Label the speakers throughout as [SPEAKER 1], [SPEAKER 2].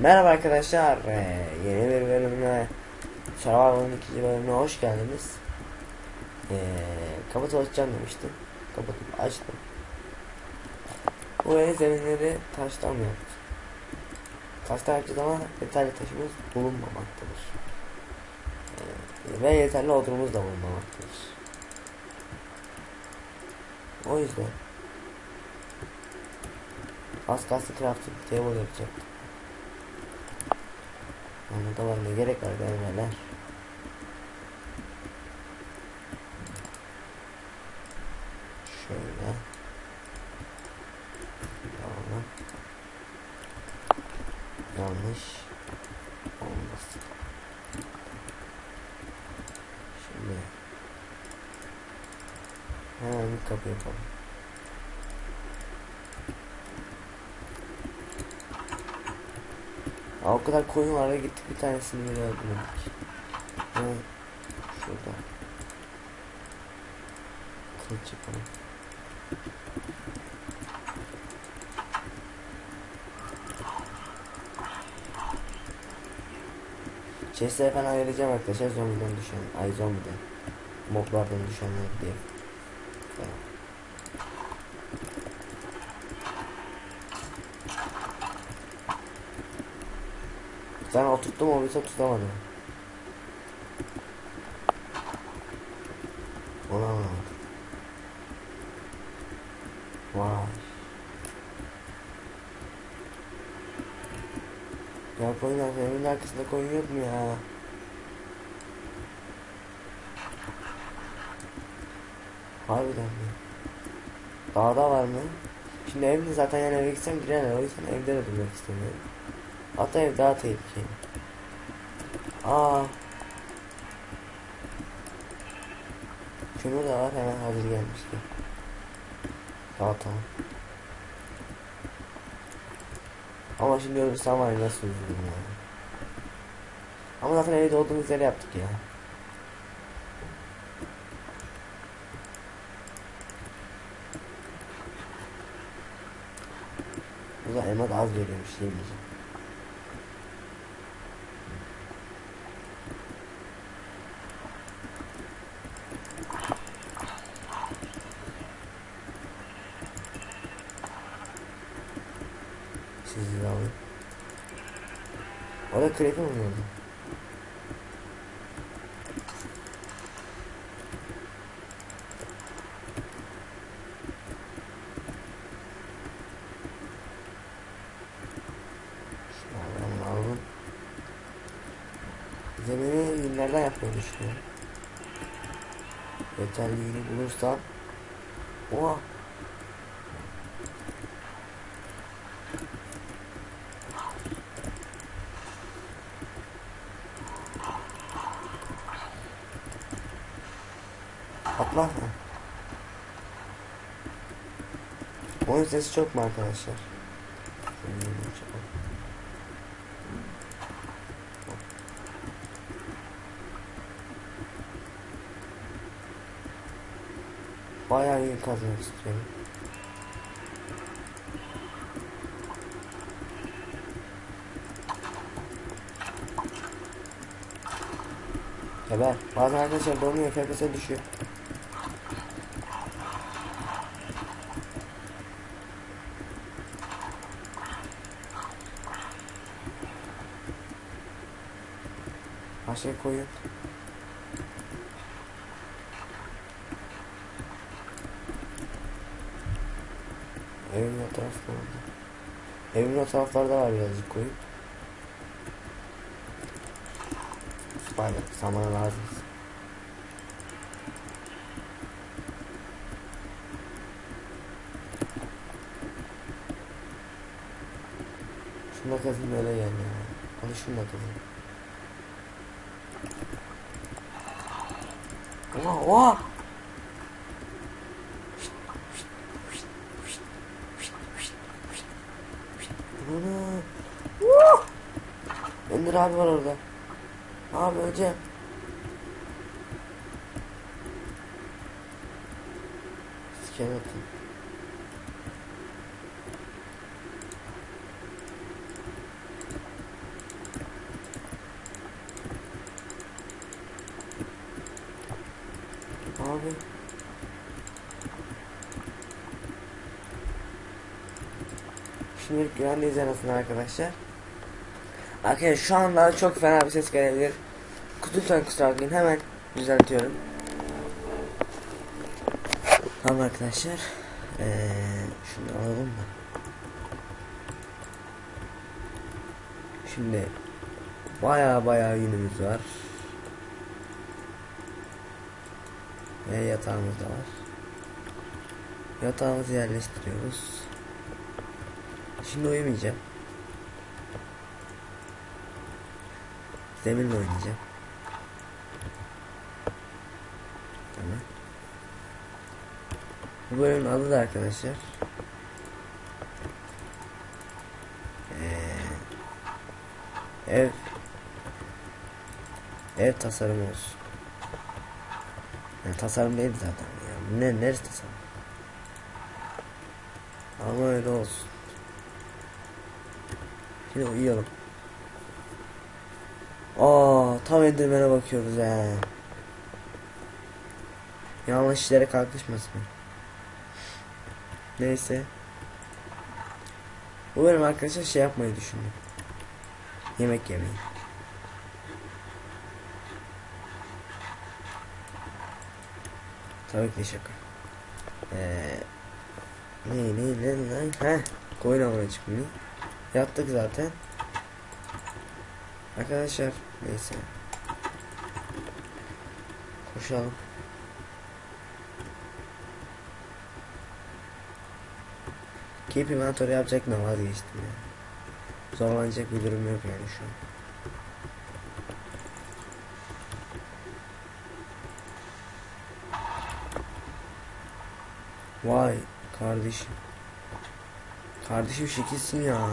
[SPEAKER 1] Merhaba arkadaşlar, ee, yeni bir bölümüne, Survival'ın ikinci bölümüne hoş geldiniz. Ee, kapatıp açacağım demiştim. Kapatıp açtım. Bu el zeminleri taştan yaptım. Taştan yapacağız ama yeterli taşımız bulunmamaktadır. Ee, ve yeterli odunumuz da bulunmamaktadır. O yüzden az kalsın crafting table Anladı var ne gerek var gelmeler. Şöyle. Tamam. Yanlış. Olmasın. Şimdi. Hemen bir kapı yapalım. Aa, o kadar koyun var ve gittik bir tanesini bile öldürmedik. Evet. Şurada. Kılıç yapalım. Chest'e falan ayıracağım arkadaşlar zombiden düşen, ay zombiden, moblardan düşenler diye. Falan. Ben oturttum o bize tutamadım. Anlamadım. Vay. Ya koyun evin arkasında koyun yok mu ya? Harbiden mi? Dağda var mı? Şimdi evde zaten yani eve gitsem girerler o yüzden evde de durmak istemiyorum. Hatta ev daha tehlikeli. Aa. Kömür de var hemen hazır gelmişti. Tamam tamam. Ama şimdi ölürsem var ya nasıl üzüldüm ya. Ama zaten evde olduğumuz yere yaptık ya. Bu da elma da az veriyormuş yemeyeceğim. Sizi de alayım. Oldu? Şuradan alalım. Zemini yünlerden yapmayı düşünüyorum. Yeterli yünü bulursam. Oha. Atlar mı? Oyun sesi çok mu arkadaşlar? Bayağı iyi kazanmak istiyorum. Haber. Bazen arkadaşlar donuyor, FPS düşüyor. Koyun. Evin o taraflarında. Evin o taraflarda var birazcık koyun. Spider, samana lazım. Şunu da kazayım öyle gel ya. Hadi şunu da kazayım. Oha oha! Ender abi var orada. Abi öleceğim. Skeleton. Abi. Şimdilik güvendeyiz en arkadaşlar. Arkadaşlar şu anda çok fena bir ses gelebilir. Lütfen kusura bakmayın hemen düzeltiyorum. Tamam arkadaşlar. Ee, şunu alalım mı? Şimdi baya baya yünümüz var. Ve yatağımız da var. Yatağımızı yerleştiriyoruz. Şimdi uyumayacağım. Zeminle oynayacağım. Tamam. Bu bölümün adı da arkadaşlar. Ev ev tasarımı olsun. Yani tasarım değil zaten ya. Ne neresi tasarım? Ama öyle olsun. Şimdi uyuyalım. Aa, tam Enderman'e bakıyoruz he. Yanlış işlere kalkışmasın. Neyse. Benim arkadaşlar şey yapmayı düşündüm. Yemek yemeyi. Tabii ki şaka. Ee, ne ne ne ne heh koyun avına çıkmıyor. Yattık zaten. Arkadaşlar neyse. Koşalım. Keep inventory yapacak ne vazgeçtim ya. Zorlanacak bir durum yok yani şu an. Vay kardeşim. Kardeşim şekilsin ya.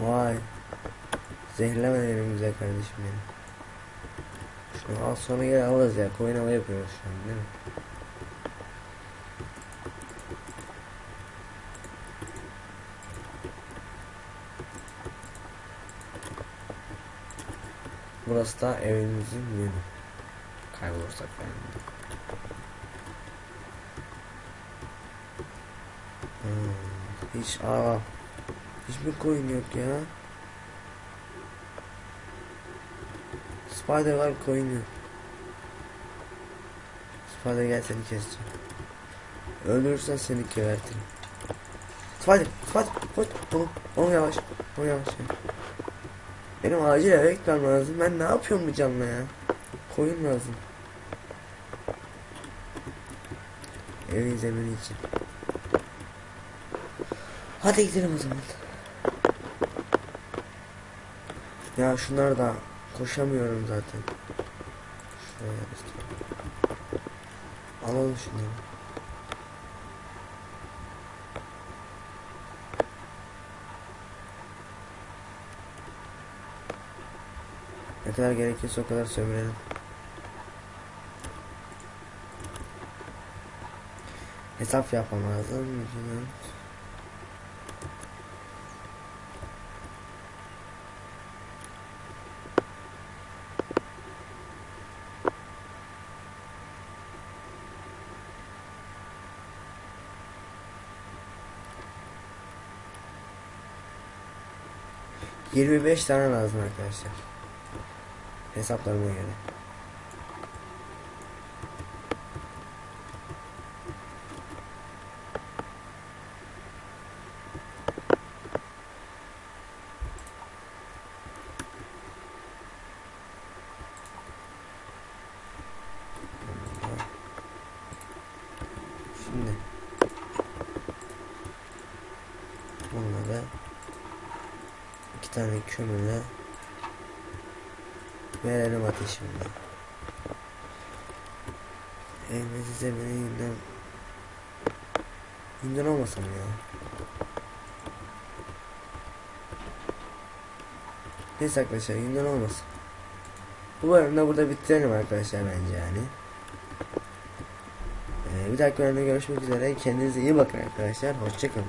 [SPEAKER 1] Vay. Zehirleme benim güzel kardeşim benim. Şunu al sonra gel alırız ya. Koyun hava yapıyoruz şu an değil mi? Burası da evimizin yönü. Kaybolursak yani. Hmm, hiç aa hiçbir koyun yok ya. Spider var koyun yok. Spider gel seni keseceğim. Öldürürsen seni gebertirim. Spider, Spider, koş, onu, onu yavaş, onu yavaş. ya. Benim acil eve gitmem lazım. Ben ne yapıyorum bu canla ya? Koyun lazım. Evin zemini için. Hadi gidelim o zaman. Ya şunlar da koşamıyorum zaten. Şuraya. Alalım şunları. Ne kadar gerekiyorsa o kadar sömürelim. Hesap yapmam lazım. Yirmi beş tane lazım arkadaşlar. Hesaplarıma göre. Şimdi bunları iki tane kömürle Verelim ateşimle. Evimizi zemine yünden Yünden olmasam ya. Neyse arkadaşlar yünden olmasın. Bu bölümde burada bitirelim arkadaşlar bence yani. Ee, bir dahaki bölümde görüşmek üzere. Kendinize iyi bakın arkadaşlar. Hoşçakalın.